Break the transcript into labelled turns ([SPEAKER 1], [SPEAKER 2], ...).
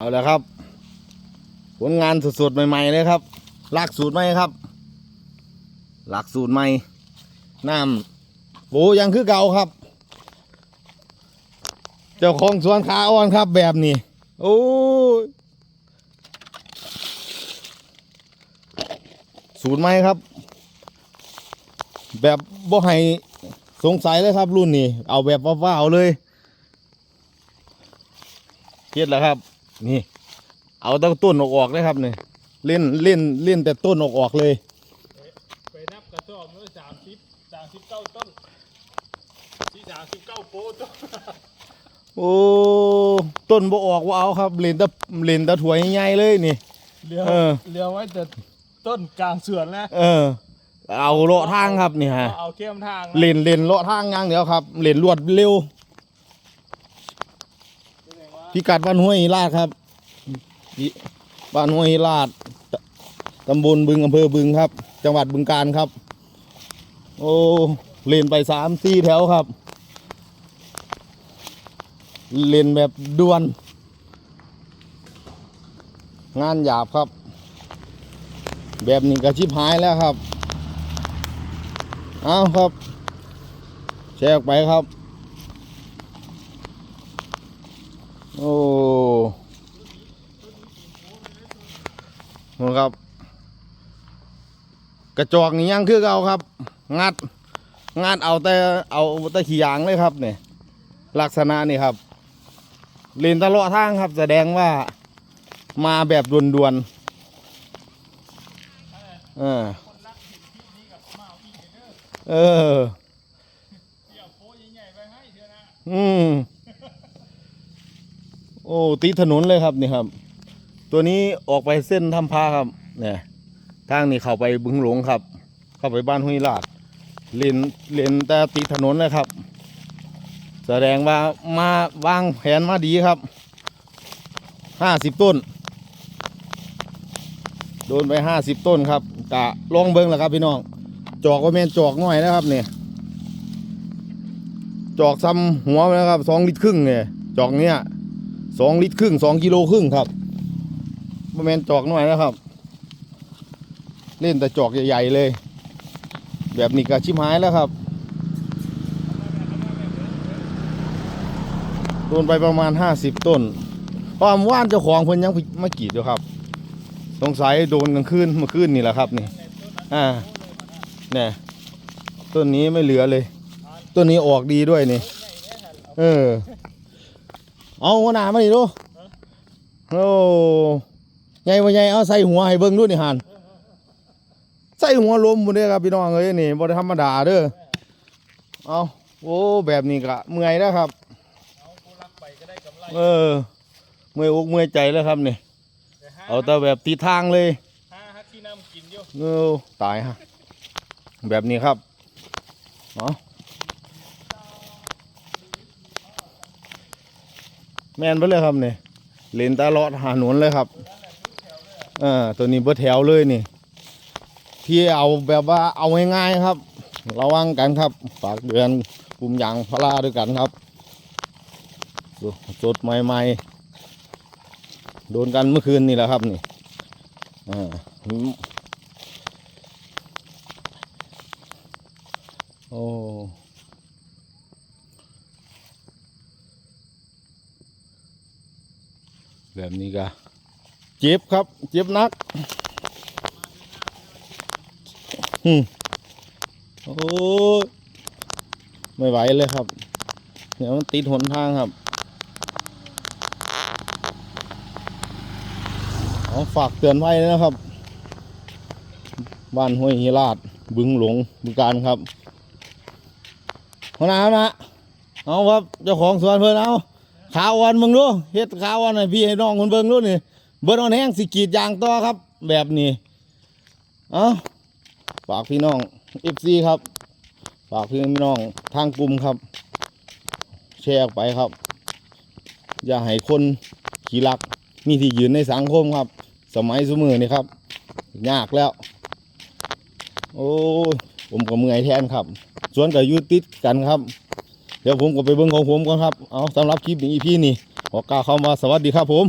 [SPEAKER 1] เอาแล้วครับ ผลงานสดๆใหม่ๆเลยครับหลักสูตรใหม่ครับ หลักสูตรใหม่น้ำโบยังคือเก่าครับ เจ้าของสวนขาอ่อนครับแบบนี้โอ้ยสูตรใหม่ครับ แบบบ่ให้สงสัยเลยครับรุ่นนี้ เอาแบบว้าวๆเลยเฮ็ดแล้วครับ นี่เอาตั้งต้นออกออกเลยครับนี่เล่นเล่นเล่นแต่ต้นออกออกเลย
[SPEAKER 2] ไปนับกระสอบด้วยสามสิบสามสิบเก้าต้นที่สามสิบเก้าโปต้น
[SPEAKER 1] โอ้ต้นบ่ออกว่าเอาครับเล่นแต่เล่นแต่ถวยใหญ่ๆเลยนี่
[SPEAKER 2] เหลือ
[SPEAKER 1] เออ
[SPEAKER 2] เหลือไว้แต่ต้นกลางเสือนแล้ว
[SPEAKER 1] เออ เอาเลาะทางครับนี่ฮะ
[SPEAKER 2] เอาเข้มทาง
[SPEAKER 1] เล่นเล่นเลาะทางอย่างเดียวครับเล่นรวดเร็วพิกัดบ้านห้วยลาดครับอิ บ้านห้วยลาดตำบลบึงอำเภอบึงครับ จังหวัดบึงกาฬครับ โอ้เล่นไปสามสี่แถวครับ เล่นแบบด่วน งานหยาบครับ แบบนี้ก็ชิบหายแล้วครับเอาครับ แชร์ออกไปครับ โอ้โห ครับ กระจอกนี่ยังคือเก่าครับ งัด งัดเอาแต่เอาแต่ขี้ยางเลยครับเนี่ยลักษณะนี่ครับเลนตลอดทางครับ แสดงว่ามาแบบด่วนๆเออเออ
[SPEAKER 2] เดี๋ยวโปใหญ่ๆไปให้เถอะนะ
[SPEAKER 1] อืมโอ้ติดถนนเลยครับนี่ครับ ตัวนี้ออกไปเส้นทำพาครับเนี่ยทางนี้เข้าไปบึงหลงครับ เข้าไปบ้านห้วยลาดเลนเลนแต่ติดถนนเลยครับ แสดงว่ามาวางแผนมาดีครับห้าสิบต้น โดนไปห้าสิบต้นครับกะลองเบิ้งแล้วครับพี่น้อง จอกก็แม่นจอกน้อยนะครับเนี่ยจอกซ้ำหัวนนะครับสองลิตรครึ่งเนี่ยจอกเนี้ยสองลิตรครึ่งสองกิโลครึ่งครับ บ่แมนจอกหน้อยนะครับ เล่นแต่จอกใหญ่ๆเลย แบบนี้ก็ชิมหายแล้วครับ โดนไปประมาณห้าสิบต้นเพราะว่านเจ้าของเพิ่นยังไม่กีดอยู่ครับสงสัยโดนกลางคืนเมื่อคืนนี่แหละครับนี่ อ่าเนี่ยต้นนี้ไม่เหลือเลย ต้นนี้ออกดีด้วยนี่ เออ เอาหัวหน้ามาดิดูโอ้ ใหญ่บ่ใหญ่เอาใส่หัวให้เบิ่งดูนี่หันใส่หัวลมหมดเด้อครับพี่น้องเอ้ยนี่บ่ได้ธรรมดาเด้อเอาโอ้แบบนี้ก็เมื่อยแล้วครับ
[SPEAKER 2] เอาผู้รักไปก็ได้กำไร
[SPEAKER 1] เอเมื่อยอกเมื่อยใจแล้วครับนี่เอาแต่แบบตีทางเลย
[SPEAKER 2] ห้าฮักที่น้ย
[SPEAKER 1] ตายฮะแบบนี้ครับเอาะแมนไปเลยครับนี่เลนตาลาะหาหนวนเลยครับ เออตัวนี้เบิดแถวเลยนี่ ที่เอาแบบว่าเอาง่ายๆครับ ระวังกันครับ ฝากเดือนกลุ่มยางพาราด้วยกันครับดูสดใหม่ๆ โดนกันเมื่อคืนนี่แหละครับนี่อ่าโอ้แบบนี้ก็ เจ็บครับ เจ็บนักอืมโอ้ไม่ไหวเลยครับ เดี๋ยวมันติดหนทางครับเอาฝากเตือนไว้นะครับ บ้านห้วยหิราดบึงหลงบึงการครับหัวหน้านะเอาครับเจ้าของสวนเพิ่นเอาขาววันมึงดูเฮ็ดขาววันให้พี่ให้น้องคนเบิ่งดูนี่ เบิ่งเอาแห้งสิกรีดยางต่อครับ แบบนี้เอาฝากพี่น้องเอฟซีครับ ฝากพี่น้องทางกลุ่มครับ แชร์ออกไปครับ อย่าให้คนขี้รักมีที่ยืนในสังคมครับ สมัยสมือนี่ครับ ยากแล้ว โอ้ยผมก็เมื่อยแทนครับสวนกับยูติดกันครับ เดี๋ยวผมก็ไปเบิ่งของผมก่อนครับ เอาสำหรับคลิปนี้พี่นี่ขอกล่าวคำว่าสวัสดีครับผม